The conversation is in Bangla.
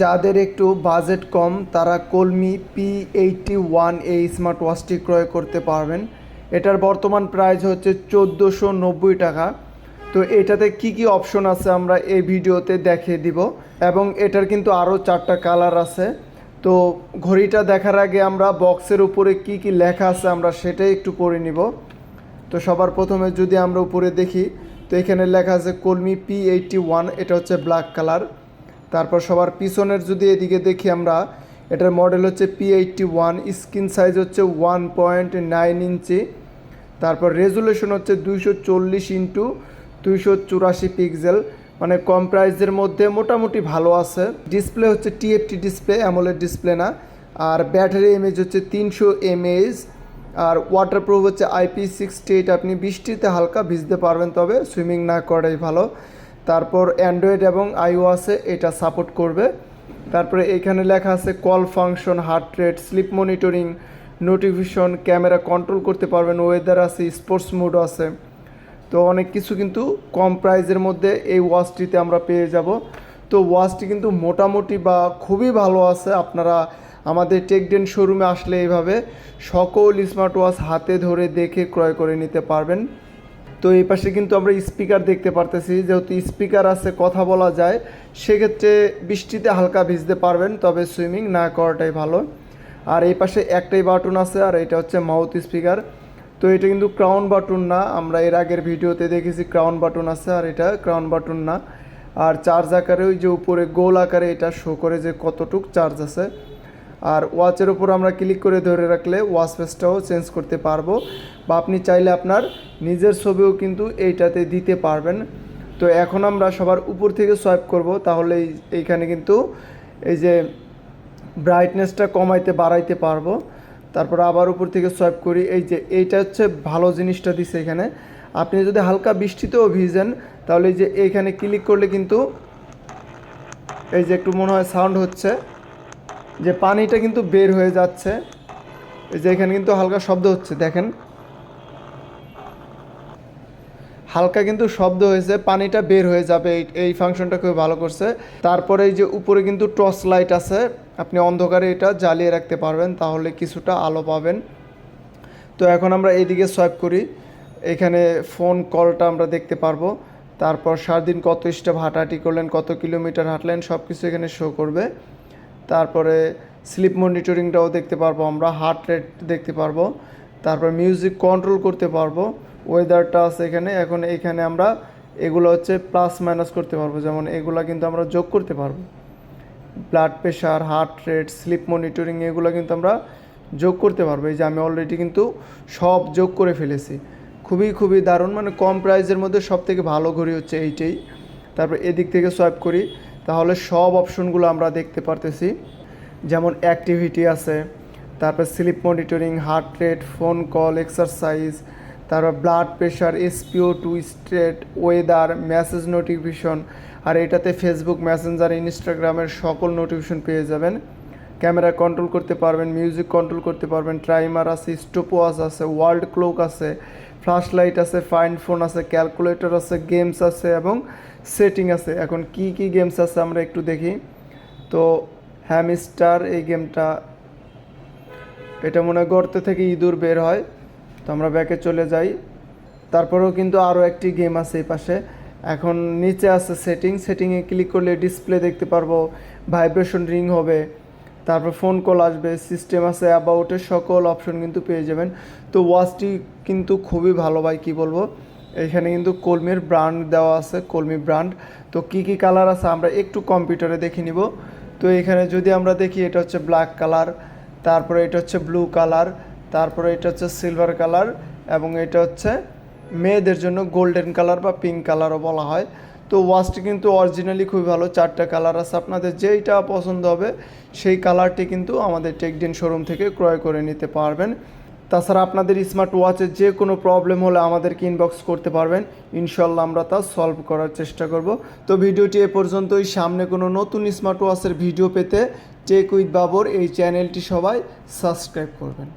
যাদের একটু বাজেট কম, তারা কলমি পি এইটটি ওয়ান এই স্মার্ট ওয়াচটি ক্রয় করতে পারবেন। এটার বর্তমান প্রাইস হচ্ছে চোদ্দোশো নব্বই টাকা। তো এটাতে কি কি অপশন আছে আমরা এই ভিডিওতে দেখিয়ে দিব এবং এটার কিন্তু আরও চারটা কালার আছে। তো ঘড়িটা দেখার আগে আমরা বক্সের উপরে কি কি লেখা আছে আমরা সেটাই একটু পড়ে নিব। তো সবার প্রথমে যদি আমরা উপরে দেখি, তো এখানে লেখা আছে কলমি পি এইটটি ওয়ান এটা হচ্ছে ব্ল্যাক কালার তারপর সবার পিছনের যদি এদিকে দেখি আমরা, এটার মডেল হচ্ছে P eighty one screen size হচ্ছে ওয়ান পয়েন্ট নাইন ইঞ্চি। তারপর রেজুলেশন হচ্ছে দুইশো চল্লিশ ইন্টু দুইশো চুরাশি পিক্সেল মানে কম প্রাইসের মধ্যে মোটামুটি ভালো আছে। ডিসপ্লে হচ্ছে টিএফটি ডিসপ্লে অ্যামোলেড ডিসপ্লে না। আর ব্যাটারি এমএজ হচ্ছে তিনশো এমএএইচ আর ওয়াটারপ্রুফ হচ্ছে আইপি সিক্সটি এইট আপনি বৃষ্টিতে হালকা ভিজতে পারবেন, তবে সুইমিং না করাই ভালো। তারপর অ্যান্ড্রয়েড এবং আইওয়াসে এটা সাপোর্ট করবে। তারপরে এখানে লেখা আছে call function, heart rate, sleep monitoring, notification, camera control করতে পারবেন, ওয়েদার আছে, স্পোর্টস মুড আছে। তো অনেক কিছু কিন্তু কম প্রাইজের মধ্যে এই ওয়াচটিতে আমরা পেয়ে যাব। তো ওয়াচটি কিন্তু মোটামুটি বা খুবই ভালো আছে, আপনারা আমাদের টেকডেন শোরুমে আসলে এইভাবে সকল স্মার্ট ওয়াচ হাতে ধরে দেখে ক্রয় করে নিতে পারবেন। তো এই পাশে কিন্তু আমরা স্পিকার দেখতে পারতেছি, যেহেতু স্পিকার আছে, কথা বলা যায়, সেক্ষেত্রে বৃষ্টিতে হালকা ভিজতে পারবেন, তবে সুইমিং না করাটাই ভালো। আর এই পাশে একটাই বাটন আছে, আর এটা হচ্ছে মাউথ স্পিকার। তো এটা কিন্তু ক্রাউন বাটন না, আমরা এর আগের ভিডিওতে দেখেছি ক্রাউন বাটন আছে, আর এটা ক্রাউন বাটন না। আর চার্জ আকারে ওই যে উপরে গোল আকারে এটা শো করে যে কতটুক চার্জ আছে। আর ওয়াচের উপর আমরা ক্লিক করে ধরে রাখলে ওয়াচ ফেসটাও চেঞ্জ করতে পারব। বা আপনি চাইলে আপনার নিজের ছবিও কিন্তু এইটাতে দিতে পারবেন। তো এখন আমরা সবার উপর থেকে সোয়াইপ করব, তাহলে এইখানে কিন্তু এই যে ব্রাইটনেসটা কমাইতে বাড়াইতে পারব। তারপর আবার উপর থেকে সোয়াইপ করি, এই যে এইটা হচ্ছে ভালো জিনিসটা দিছে এখানে। আপনি যদি হালকা বৃষ্টিতেও ভিজেন, তাহলে এই যে এইখানে ক্লিক করলে কিন্তু এই যে একটু মনে হয় সাউন্ড হচ্ছে। যে পানিটা কিন্তু বের হয়ে যাচ্ছে। যে এখানে কিন্তু হালকা শব্দ হচ্ছে, দেখেন। হালকা কিন্তু শব্দ হয়েছে, পানিটা বের হয়ে যাবে, এই এই ফাংশনটা খুবই ভালো করছে। তারপরে এই যে উপরে কিন্তু টর্চ লাইট আছে, আপনি অন্ধকারে এটা জ্বালিয়ে রাখতে পারবেন, তাহলে কিছুটা আলো পাবেন। তো এখন আমরা এইদিকে সোয়াইপ করি, এখানে ফোন কলটা আমরা দেখতে পারব। তারপর সারাদিন কত স্টেপ হাঁটাহাঁটি করলেন, কত কিলোমিটার হাঁটলেন সব কিছু এখানে শো করবে। তারপরে স্লিপ মনিটরিংটাও দেখতে পারব আমরা হার্ট রেট দেখতে পারব, তারপর মিউজিক কন্ট্রোল করতে পারব ওয়েদারটা আছে এখানে, এখন এখানে আমরা এগুলো হচ্ছে প্লাস মাইনাস করতে পারব, যেমন এগুলা কিন্তু আমরা যোগ করতে পারব। Blood pressure heart rate sleep monitoring এগুলো কিন্তু আমরা যোগ করতে পারব, এই যে আমি অলরেডি কিন্তু সব যোগ করে ফেলেছি। খুবই খুবই দারুণ মানে কম প্রাইসের মধ্যে সব থেকে ভালো ঘড়ি হচ্ছে এইটাই। তারপর এদিক থেকে সোয়াইপ করি তাহলে সব অপশনগুলো আমরা দেখতে পারতেছি। যেমন অ্যাক্টিভিটি আছে, তারপর sleep monitoring heart rate phone call exercise তারপর blood pressure SpO two straight weather message notification আর এটাতে ফেসবুক মেসেঞ্জার ইনস্টাগ্রামের সকল নোটিফিকেশন পেয়ে যাবেন। ক্যামেরা কন্ট্রোল করতে পারবেন মিউজিক কন্ট্রোল করতে পারবেন ট্রাইমার আছে স্টপ ওয়াচ আছে ওয়ার্ল্ড ক্লোক আছে ফ্ল্যাশ লাইট আছে ফাইন ফোন আছে ক্যালকুলেটর আছে গেমস আছে এবং সেটিং আছে। এখন কি কি গেমস আছে আমরা একটু দেখি। তো হ্যামস্টার এই গেমটা এটা মনে হয় গর্ত থেকে ইঁদুর বের হয়। তো আমরা ব্যাকে চলে যাই। তারপরেও কিন্তু আরও একটি গেম আছে এই পাশে। এখন নিচে আছে সেটিং সেটিংয়ে ক্লিক করলে ডিসপ্লে দেখতে পারব। ভাইব্রেশন রিং হবে। তারপর ফোন কল আসবে সিস্টেম আছে অ্যাবাউটের সকল অপশন কিন্তু পেয়ে যাবেন। তো ওয়াচটি কিন্তু খুবই ভালো ভাই, কী বলব? এখানে কিন্তু কলমির ব্র্যান্ড দেওয়া আছে, কলমি ব্র্যান্ড তো কি কি কালার আছে আমরা একটু কম্পিউটারে দেখে নিব। তো এখানে যদি আমরা দেখি, এটা হচ্ছে ব্ল্যাক কালার তারপরে এটা হচ্ছে ব্লু কালার তারপরে এটা হচ্ছে সিলভার কালার এবং এটা হচ্ছে মেয়েদের জন্য গোল্ডেন কালার বা পিঙ্ক কালারও বলা হয়। তো ওয়াচটি কিন্তু অরিজিনালি খুবই ভালো, চারটা কালার আছে আপনাদের, যেইটা পছন্দ হবে, সেই কালারটি কিন্তু আমাদের টেকডিন শোরুম থেকে ক্রয় করে নিতে পারবেন। তাছাড়া আপনাদের স্মার্ট ওয়াচের যে কোনো প্রবলেম হলে আমাদেরকে ইনবক্স করতে পারবেন। ইনশাল্লাহ আমরা তা সলভ করার চেষ্টা করব। তো ভিডিওটি এ পর্যন্তই। সামনে কোনো নতুন স্মার্ট ওয়াচের ভিডিও পেতে টেক উইথ বাবর এই চ্যানেলটি সবাই সাবস্ক্রাইব করবেন।